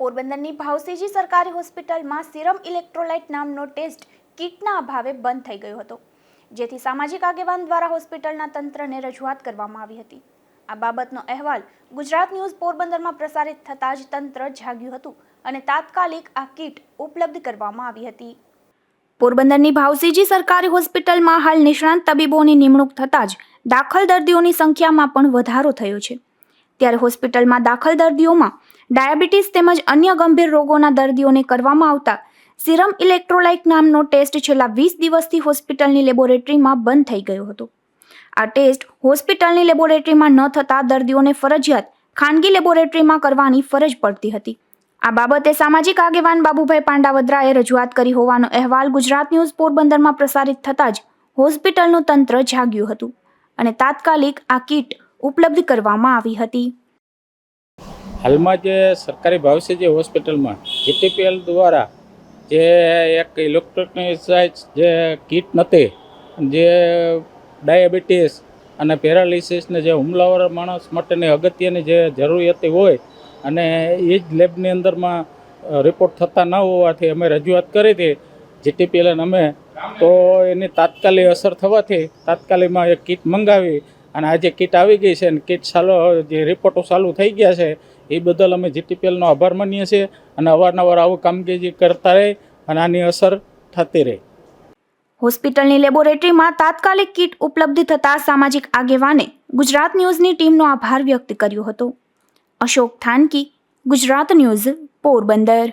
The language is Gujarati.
પોરબંદરની ભાવસીજી સરકારી હોસ્પિટલમાં સિરમ ઇલેક્ટ્રોલાઇટ નામનો ટેસ્ટ કીટના અભાવે બંધ થઈ ગયો હતો, જેથી સામાજિક આગેવાન દ્વારા હોસ્પિટલના તંત્રને રજૂઆત કરવામાં આવી હતી. આ બાબતનો અહેવાલ ગુજરાત ન્યૂઝ પોરબંદરમાં પ્રસારિત થતાં જ તંત્ર જાગ્યું હતું અને તાત્કાલિક આ કીટ ઉપલબ્ધ કરવામાં આવી હતી. પોરબંદરની ભાવસીજી સરકારી હોસ્પિટલમાં હાલ નિષ્ણાંત તબીબોની નિમણૂક થતાં જ દાખલ દર્દીઓની સંખ્યામાં પણ વધારો થયો છે. ત્યારે હોસ્પિટલમાં દાખલ દર્દીઓમાં ડાયાબિટીસ તેમજ અન્ય ગંભીર રોગોના દર્દીઓને કરવામાં આવતા સિરમ ઇલેક્ટ્રોલાઇટ નામનો ટેસ્ટ છેલ્લા વીસ દિવસથી હોસ્પિટલની લેબોરેટરીમાં બંધ થઈ ગયો હતો. આ ટેસ્ટ હોસ્પિટલની લેબોરેટરીમાં ન થતાં દર્દીઓને ફરજિયાત ખાનગી લેબોરેટરીમાં કરવાની ફરજ પડતી હતી. આ બાબતે સામાજિક આગેવાન બાબુભાઈ પાંડાવદ્રાએ રજૂઆત કરી હોવાનો અહેવાલ ગુજરાત ન્યૂઝ પોરબંદરમાં પ્રસારિત થતાં જ હોસ્પિટલનું તંત્ર જાગ્યું હતું અને તાત્કાલિક આ કીટ ઉપલબ્ધ કરવામાં આવી હતી. હાલમાં જે સરકારી ભાવસેજી હોસ્પિટલમાં, જીટીપીએલ દ્વારા જે એક ઇલેક્ટ્રોનિક જે કીટ નથી, જે ડાયાબિટીસ અને પેરાલિસિસને જે હુમલાવાળા માણસ માટેની અગત્યની જે જરૂરિયાત હોય અને એ જ લેબની અંદરમાં રિપોર્ટ થતા ન હોવાથી અમે રજૂઆત કરી હતી જીટીપીએલ અમે. તો એની તાત્કાલિક અસર થવાથી તાત્કાલિકમાં એક કીટ મંગાવી અને આજે કીટ આવી ગઈ છે અને કીટ ચાલો જે રિપોર્ટો ચાલુ થઈ ગયા છે એ બદલ અમે જીટીપીએલનો આભાર માનીએ છીએ અને અવારનવાર આવું કામગીરી કરતા રહે અને આની અસર થતી રહે. હોસ્પિટલની લેબોરેટરીમાં તાત્કાલિક કીટ ઉપલબ્ધ થતાં સામાજિક આગેવાને ગુજરાત ન્યૂઝની ટીમનો આભાર વ્યક્ત કર્યો હતો. અશોક થાનકી, ગુજરાત ન્યૂઝ, પોરબંદર.